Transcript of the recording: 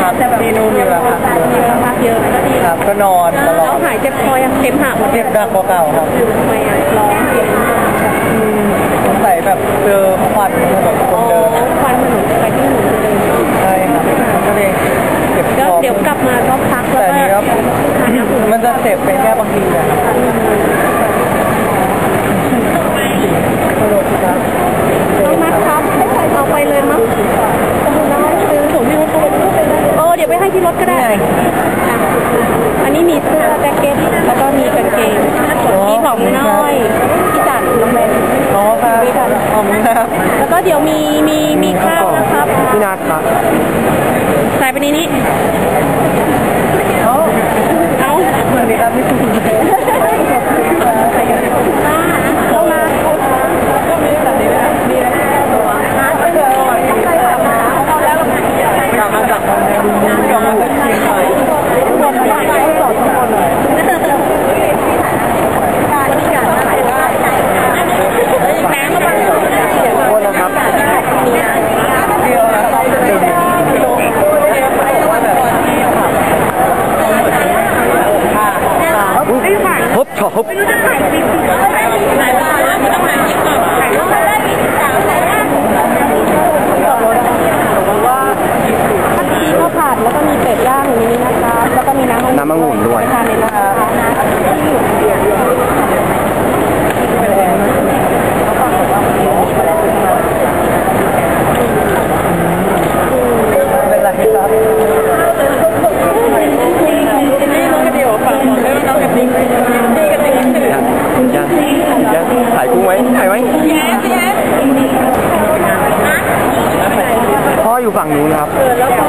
ครับครับเมนูมีแบบครับมีแบบพักเยอะก็ดีครับก็นอนตลอดแล้วหายเจ็บคอยังเข็มหักหมดเจ็บหนักกว่าเก่าครับคือทำไมอะร้องเสียงสสัแบบเจอควันแบบคนเดินควันมันหนุนไปที่หนุนเลยใช่ครัก็เลยเจ็บคอเดี๋ยวกลับมาก็พักแล้รับมันจะเจ็บไปแค่บางทีนะครับ โอ้เดี๋ยวไปให้ที่รถก็ได้อะอันนี้มีเสื้อแจ็คเก็ตแล้วก็มีกางเกงมีของน้อยที่จัดโรงแรมอ๋อครับขอบคุณครับ แล้วก็เดี๋ยวมีมีมีข้าวนะครับพี่นัทครับใส่ไปในนี้ hope. อยู่ฝั่งนู้นครับแล้วเขา